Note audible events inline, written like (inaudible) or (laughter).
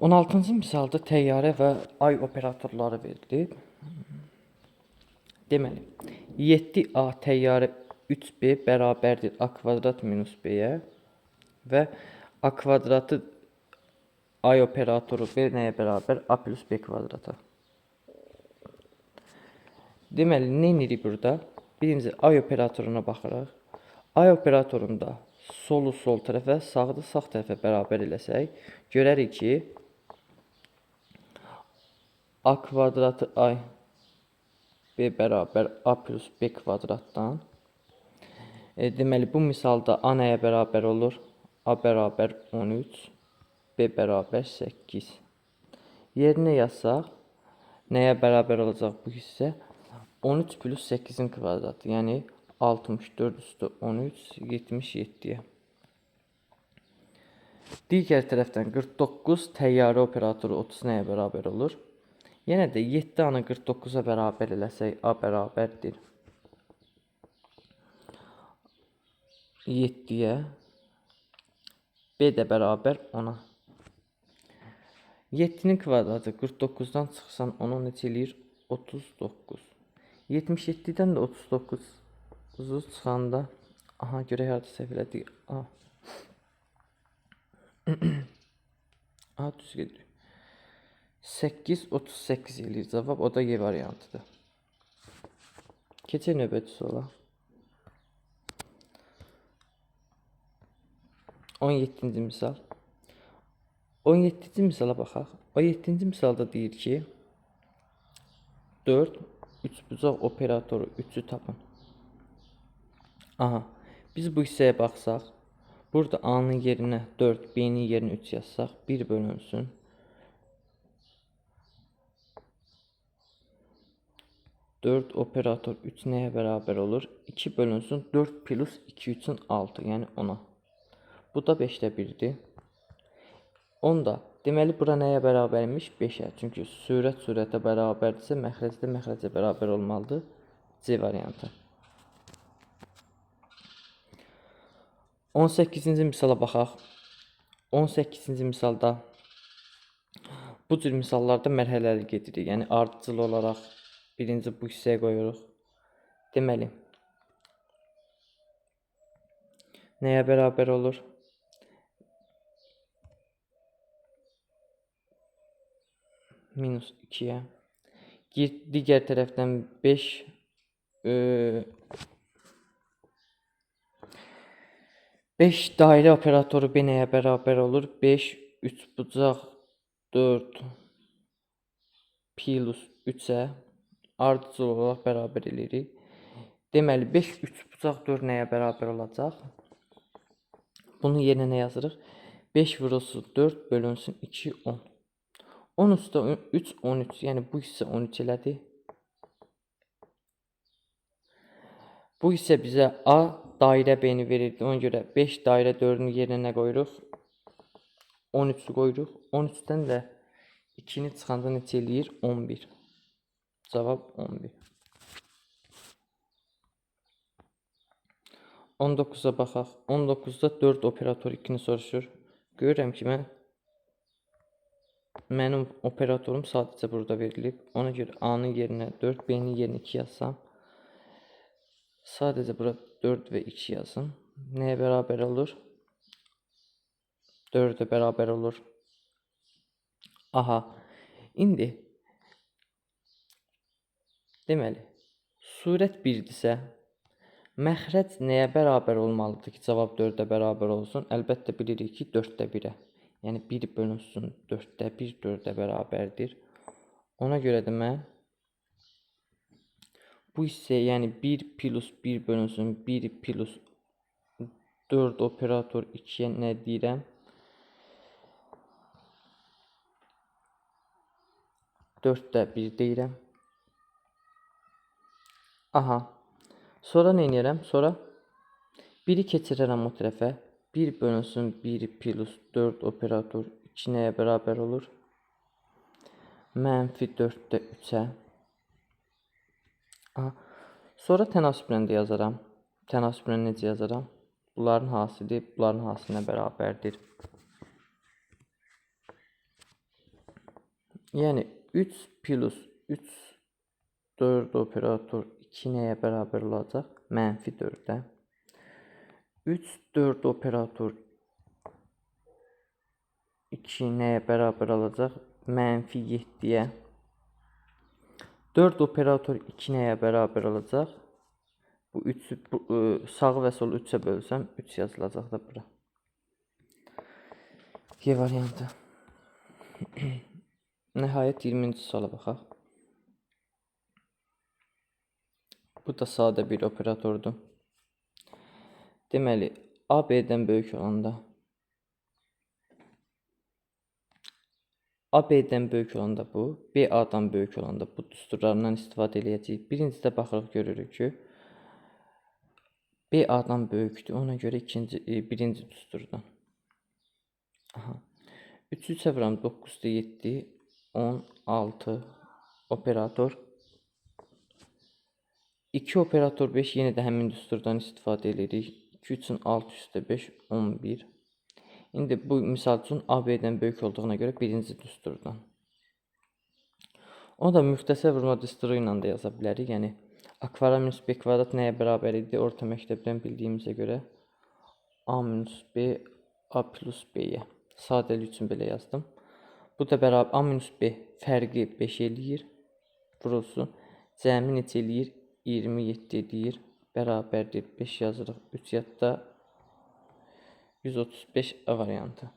16-cı misalda təyyarə və ay operatorları verilib. Deməli, 7A təyyarə 3B bərabərdir A kvadrat minus B-yə və A kvadratı ay operatoru B nəyə bərabər? A plus B kvadrata. Deməli, nə edirik burada? Birinci ay operatoruna baxırıq. Ay operatorunda solu sol tərəfə, sağı sağ tərəfə bərabər eləsək, görərik ki, A kvadratı ay B bərabər A plus B kvadratdan. E, deməli, bu misalda A nəyə bərabər olur? A bərabər 13, B bərabər 8. Yerinə yazsaq, nəyə bərabər olacaq bu hissə? 13 plus 8-in kvadratı, yəni 64 üstü 13, 77-yə. Digər tərəfdən 49 təyyarə operatoru 30 nəyə bərabər olur? Yenə də 7 anı 49-a bərabər eləsək, A bərabərdir 7-yə, B də bərabər 10-a. 7-nin kvadratı 49-dan çıxsan 10 neçə eləyir? 39. 77-dən də 39-u çıxanda aha görək harda səhv elədik. A. (clears throat) A düz gedir. 8 38 eləyir cavab. O da Y variantıdır. Keçək növbəti suala. 17-ci misal. 17-ci misala baxaq. 17-ci misalda deyir ki, 4 üçbucaq operatoru 3-ü tapın. Aha. Biz bu hissəyə baxsaq, burada A-nın yerinə 4, B-nin yerinə 3 yazsaq, 1 bölünsün. 4 operator 3 nəyə bərabər olur? 2 bölünsün 4 plus 2 üçün 6, yəni 10-a. Bu da 5də 1-dir. 10 da deməli bura nəyə bərabərmiş? 5-ə. Çünki sürət sürətə bərabərdirsə, məxrəc də məxrəcə bərabər olmalıdır. C variantı. 18-ci misala baxaq. 18-ci misalda bu cür misallarda mərhələli gedirik. Yəni ardıcıl olaraq birinci bu hissəyə qoyuruq. Deməli nəyə bərabər olur? Minus 2-yə. Digər tərəfdən 5 e, 5 dairə operatoru B nəyə bərabər olur? 5 3 bucaq 4 plus 3-ə ardıcıl olaraq bərabər eləyirik. Deməli 5 3 bucaq 4 nəyə bərabər olacaq? Bunu yerinə nə yazırıq? 5 vurulsun 4 bölünsün 2 10. 10 üstə 3 13. Yəni bu hissə 13 elədi. Bu hissə bizə A dairə B-ni verirdi. Ona görə 5 dairə 4-ün yerinə nə qoyuruq? 13-ü qoyuruq. 13-dən də 2-ni çıxanda neçə eləyir? 11. Cavab 11. 19-a baxaq. 19-da 4 operator 2-ni soruşur. Görürəm ki, mən mənim operatorum sadəcə burada verilib. Ona görə A-nın yerinə 4, B-nin yerinə 2 yazsam, sadəcə bura 4 və 2 yazın. Nəyə bərabər olur? 4-ə bərabər olur. Aha. İndi deməli, surət 1-dirsə, məxrəc nəyə bərabər olmalıdır ki, cavab 4-ə bərabər olsun? Əlbəttə bilirik ki, 4-də 1-ə. Yəni 1 bölünsün 4-də 1 4-ə bərabərdir. Ona görə də mən bu hissəyə, yəni 1 plus 1 bölünsün 1 plus 4 operator 2-yə nə deyirəm? 4-də 1 deyirəm. Aha. Sonra nə edirəm? Sonra 1-i keçirərəm o tərəfə. 1 bölünsün 1 plus 4 operator 2 nəyə olur? Mənfi 4-də 3-ə. Aha. Sonra tənasüblə də yazaram. Tənasüblə necə yazaram? Bunların hasili bunların hasilinə bərabərdir. Yəni 3 plus 3 4 operator 2 nəyə bərabər olacaq? Mənfi 4-ə. 3 4 operator 2 nəyə bərabər olacaq? Mənfi 7-yə. 4 operator 2 nəyə bərabər olacaq? Bu 3-ü bu, ə, sağı və solu 3-ə bölsəm 3 yazılacaq da bura. Y variantı. (clears throat) Nəhayət 20-ci suala baxaq. Bu da sadə bir operatordur. Deməli, A B-dən böyük olanda A B-dən böyük olanda bu, B A-dan böyük olanda bu düsturlarından istifadə eləyəcəyik. Birincidə baxırıq görürük ki, B A-dan böyükdür. Ona görə ikinci e, birinci düsturdan. Aha. 3 3 vuram 9 da 7 16 operator 2 operator 5 yenə də həmin düsturdan istifadə edirik. 2 üçün 6 üstə 5 11. İndi bu misal üçün AB-dən böyük olduğuna görə birinci düsturdan. Onu da müxtəsər vurma düsturu ilə də yaza bilərik. Yəni a kvadrat minus b kvadrat nəyə bərabər idi? Orta məktəbdən bildiyimizə görə a minus b a plus b-yə. Üçün belə yazdım. Bu da bərabər a minus b fərqi 5 eləyir. Vurulsun. Cəmi neçə eləyir? 27 eləyir. Bərabərdir 5 yazırıq. 3 yadda 135 A variantı.